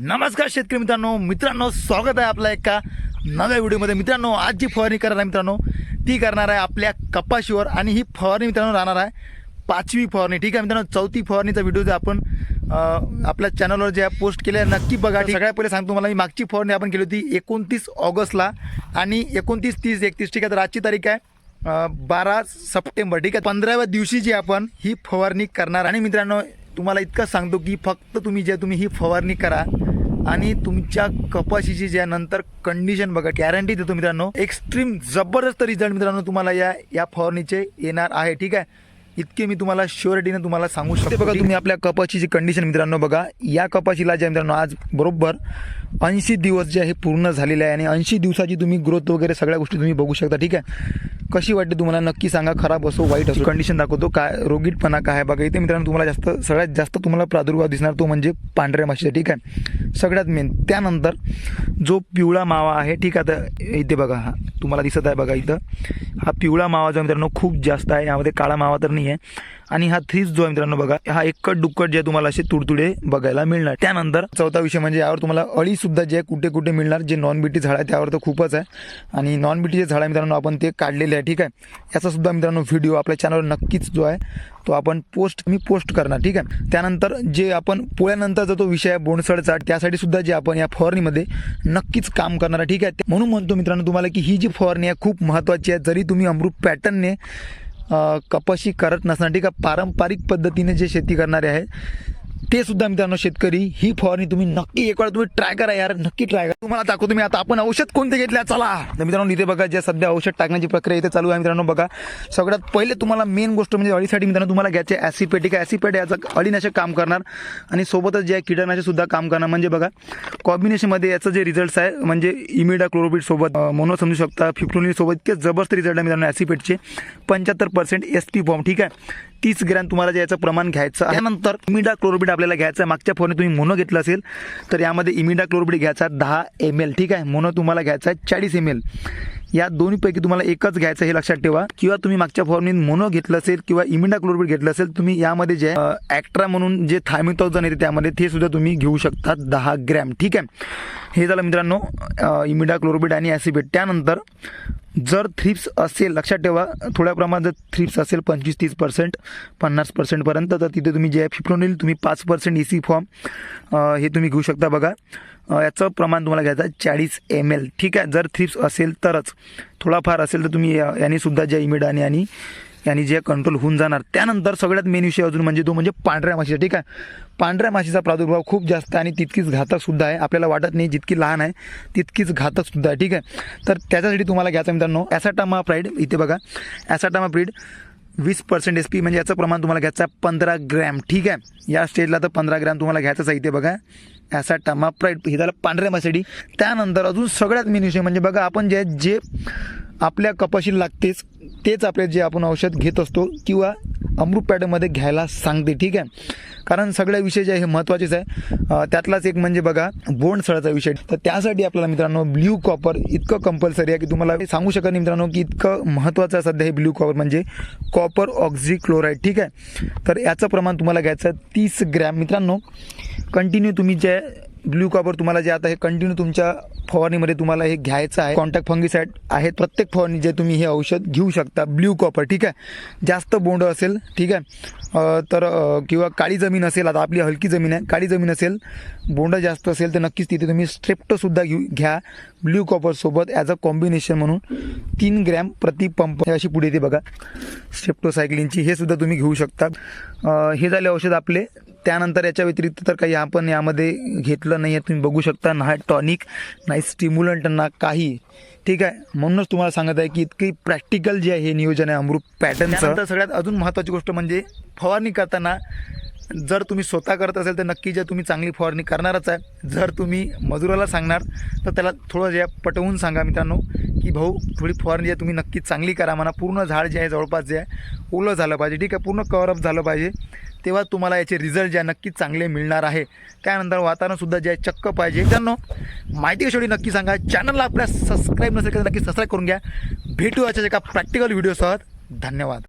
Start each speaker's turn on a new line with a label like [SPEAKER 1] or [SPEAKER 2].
[SPEAKER 1] नमस्कार शेतकरी मित्रांनो. मित्रांनो स्वागत आहे आपल्या एका नव्या व्हिडिओमध्ये. मित्रांनो आज जी फवारणी करणार आहे मित्रांनो ती करणार आहे आपल्या कपाशीवर आणि ही फवारणी मित्रांनो राहणार आहे पाचवी फवारणी. ठीक आहे मित्रांनो चौथी फवारणीचा व्हिडिओ जे आपण आपल्या चॅनलवर जे पोस्ट केले नक्की बघा. सगळ्यात पहिले सांगतो मला ही मागची फवारणी आपण केली होती एकोणतीस ऑगस्टला आणि एकोणतीस तीस एकतीस. ठीक आहे तर आजची तारीख आहे बारा सप्टेंबर. ठीक आहे पंधराव्या दिवशी जी आपण ही फवारणी करणार. आणि मित्रांनो तुम्हाला इतकं सांगतो की फक्त तुम्ही जे तुम्ही ही फवारणी करा आणि तुमच्या कपाशीची ज्या नंतर कंडिशन बघा गॅरंटी देतो मित्रांनो एक्स्ट्रीम जबरदस्त रिझल्ट मित्रांनो तुम्हाला या या फवारणीचे येणार आहे ठीक आहे? इतके मी तुम्हाला शुअरिटीने तुम्हाला सांगू शकतो बघा तुम्ही आपल्या कपाशीची कंडिशन मित्रांनो बघा. या कपाशीला ज्या मित्रांनो आज बरोबर ऐंशी दिवस जे आहे पूर्ण झालेले आहे आणि ऐंशी दिवसाची तुम्ही ग्रोथ वगैरे सगळ्या गोष्टी तुम्ही बघू शकता ठीक आहे? कशी वाटते तुम्हाला? नक्की सांगा खराब असो वाईट असो. कंडिशन दाखवतो. काय रोगीटपणा काय आहे? बघा इथे मित्रांनो तुम्हाला जास्त सगळ्यात जास्त तुम्हाला प्रादुर्भाव दिसणार तो म्हणजे पांढऱ्या माशीचा ठीक आहे? सगळ्यात मेन त्यानंतर जो पिवळा मावा आहे ठीक आहे आता इथे बघा हा तुम्हाला दिसत आहे बघा इथं. हा पिवळा मावा जो मित्रांनो खूप जास्त आहे. यामध्ये काळा मावा तर नाही आहे आणि हा थ्रीज जो आहे मित्रांनो बघा हा एकट दुक्कट जे आहे तुम्हाला असे तुडतुडे बघायला मिळणार. त्यानंतर चौथा विषय म्हणजे यावर तुम्हाला अळी सुद्धा जे आहे कुठे कुठे मिळणार जे नॉन बीटी झाड आहे त्यावर तर खूपच आहे. आणि नॉन बीटीचे झाड आहे मित्रांनो आपण ते काढलेले आहे ठीक आहे. याचा सुद्धा मित्रांनो व्हिडिओ आपल्या चॅनलवर नक्कीच जो आहे तो आपण पोस्ट मी पोस्ट करणार ठीक आहे. त्यानंतर जे आपण पोळ्यानंतरचा जो विषय आहे बोंडसळचा त्यासाठी सुद्धा जे आपण या फवारणीमध्ये नक्कीच काम करणार आहे ठीक आहे. म्हणून म्हणतो मित्रांनो तुम्हाला की ही जी फवारणी आहे खूप महत्त्वाची आहे. जरी तुम्ही अमृत पॅटर्नने कपाशी करत नसणार. ठीक आहे? पारंपरिक पद्धतीने जे शेती करणारे आहे ते सुद्धा मित्रांनो शेतकरी ही फवारणी तुम्ही नक्की एक वेळा तुम्ही ट्राय करा यार नक्की ट्राय करा. तुम्हाला दाखवतो मी आता आपण औषध कोणते घेतल्या? चला. तर मित्रांनो इथे बघा ज्या सध्या औषध टाकण्याची प्रक्रिया इथे चालू आहे मित्रांनो बघा. सगळ्यात पहिले तुम्हाला मेन गोष्ट म्हणजे अळीसाठी मित्रांनो तुम्हाला घ्यायचे ॲसिपेटिक ॲसिपेट याचं अळीनाशक काम करणार. आणि सोबतच जे आहे कीटकनाशक सुद्धा काम करणार. म्हणजे बघा कॉम्बिनेशनमध्ये याचं जे रिझल्ट्स आहे म्हणजे इमिडा क्लोरोबिट सोबत मोनो समजू शकता फिफ्टोनी सोबत इतके जबरदस्त रिझल्ट आहे मित्रांनो ॲसिपेटचे पंच्याहत्तर पर्सेंट एस टी फॉर्म ठीक आहे? तीस ग्रॅम तुम्हाला जे याचं प्रमाण घ्यायचं त्यानंतर इमिडा क्लोरोबिड आपल्याला घ्यायचं आहे. मागच्या फोनने तुम्ही मोनो घेतलं असेल तर यामध्ये इमिडा क्लोरोबिड घ्यायचा दहा एम एल ठीक आहे? मोनो तुम्हाला घ्यायचा आहे चाळीस एम एल या दोन्हीपैकी तुम्हाला एकच घ्यायचं हे लक्षात ठेवा. किंवा तुम्ही मागच्या फॉर्मनीत मोनो घेतलं असेल किंवा इमिडा क्लोरोबिड घेतलं असेल तुम्ही यामध्ये जे ॲक्ट्रा म्हणून जे थायमिथॉझन येते त्यामध्ये ते सुद्धा तुम्ही घेऊ शकता दहा ग्रॅम ठीक आहे? हे झालं मित्रांनो इमिडा क्लोरोबिड आणि ॲसिबेट. त्यानंतर जर थ्रिप्स असेल लक्षात ठेवा थोड्या प्रमाणात जर थ्रिप्स असेल पंचवीस तीस पर्सेंट पन्नास पर्सेंटपर्यंत तर तिथे तुम्ही जे आहे येईल तुम्ही पाच पर्सेंट ई सी फॉर्म हे तुम्ही घेऊ शकता बघा. याचं प्रमाण तुम्हाला घ्यायचं आहे चाळीस एम एल ठीक आहे जर थ्रिप्स असेल तरच थोडाफार असेल तर तुम्ही या- ज्या इमिडाने जे आणि आणि यांनी जे कंट्रोल होऊन जाणार त्यानंतर सगळ्यात मेन विषय अजून म्हणजे तो म्हणजे पांढऱ्या माशीचा ठीक आहे? पांढऱ्या माशीचा प्रादुर्भाव खूप जास्त आहे आणि तितकीच घातक सुद्धा आहे. आपल्याला वाटत नाही जितकी लहान आहे तितकीच घातक सुद्धा आहे ठीक आहे? तर त्याच्यासाठी तुम्हाला घ्यायचं मित्रांनो ॲसाटामा प्राईड इथे बघा. ॲसाटामा प्रीड वीस पर्सेंट एस पी म्हणजे याचं प्रमाण तुम्हाला घ्यायचं आहे पंधरा ग्रॅम ठीक आहे? या स्टेजला तर पंधरा ग्रॅम तुम्हाला घ्यायचंच आहे इथे बघा. ॲसा टमा प्राईड हे झालं पांढऱ्या मासाठी त्यानंतर अजून सगळ्यात मेन विषय म्हणजे बघा आपण जे जे आपल्या कपाशीला लागतेच तेच आपले जे आपण औषध घेत असतो किंवा अमृत पॅडमध्ये घ्यायला सांगते ठीक आहे? कारण सगळ्या विषय जे आहे हे महत्त्वाचेच आहे. त्यातलाच एक म्हणजे बघा बोंड सळाचा विषय. तर त्यासाठी आपल्याला मित्रांनो ब्ल्यू कॉपर इतकं कंपल्सरी आहे की तुम्हाला सांगू शकत नाही मित्रांनो की इतकं महत्त्वाचं आहे सध्या हे ब्ल्यू कॉपर म्हणजे कॉपर ऑक्झी क्लोराईड ठीक आहे? तर याचं प्रमाण तुम्हाला घ्यायचं आहे तीस ग्रॅम. मित्रांनो कंटिन्यू तुम्ही जे ब्ल्यू कॉपर तुम्हाला जे आता हे कंटिन्यू तुमच्या फवारणीमध्ये तुम्हाला हे घ्यायचं आहे. कॉन्टॅक्ट फंगिसाईड आहेत प्रत्येक फवारणी जे तुम्ही हे औषध घेऊ शकता. ब्ल्यू कॉपर ठीक आहे? जास्त बोंड असेल ठीक आहे? तर किंवा काळी जमीन असेल आता आपली हलकी जमीन आहे. काळी जमीन असेल बोंड जास्त असेल तर नक्कीच तिथे तुम्ही स्ट्रेप्टोसुद्धा घेऊ घ्या. ब्ल्यू कॉपरसोबत ॲज अ कॉम्बिनेशन म्हणून तीन ग्रॅम प्रति पंप अशी पुढे येते बघा. स्ट्रेप्टोसायक्लिनची हे सुद्धा तुम्ही घेऊ शकता. हे झाले औषध आपले. त्यानंतर याच्या व्यतिरिक्त तर काही आपण यामध्ये घेतलं नाही आहे तुम्ही बघू शकता. ना टॉनिक नाही स्टिम्युलंट ना काही. ठीक आहे? म्हणूनच तुम्हाला सांगत आहे की इतकी प्रॅक्टिकल जे आहे हे नियोजन आहे अमृत पॅटर्नचं सगळ्यात अजून महत्त्वाची गोष्ट म्हणजे फवारणी करताना जर तुम्ही स्वतः करत असेल तर नक्की जे तुम्ही चांगली फवारणी करणारच आहे जर तुम्ही मजुराला सांगणार तर त्याला थोडं जे पटवून सांगा मित्रांनो की भाऊ थोडी फवारणी जी आहे तुम्ही नक्की चांगली करा म्हणा. पूर्ण झाड जे आहे जवळपास जे आहे ओलं झालं पाहिजे. ठीक आहे? पूर्ण कवरअप झालं पाहिजे. तेव्हा तुम्हाला याचे रिझल्ट जे आहे नक्कीच चांगले मिळणार आहे. त्यानंतर वातावरणसुद्धा जे आहे चक्क पाहिजे. त्यांना माहिती कशी नक्की सांगा. चॅनलला आपल्या सबस्क्राईब नसेल तर नक्की सबस्क्राईब करून घ्या. भेटू याच्या एका प्रॅक्टिकल व्हिडिओसह धन्यवाद.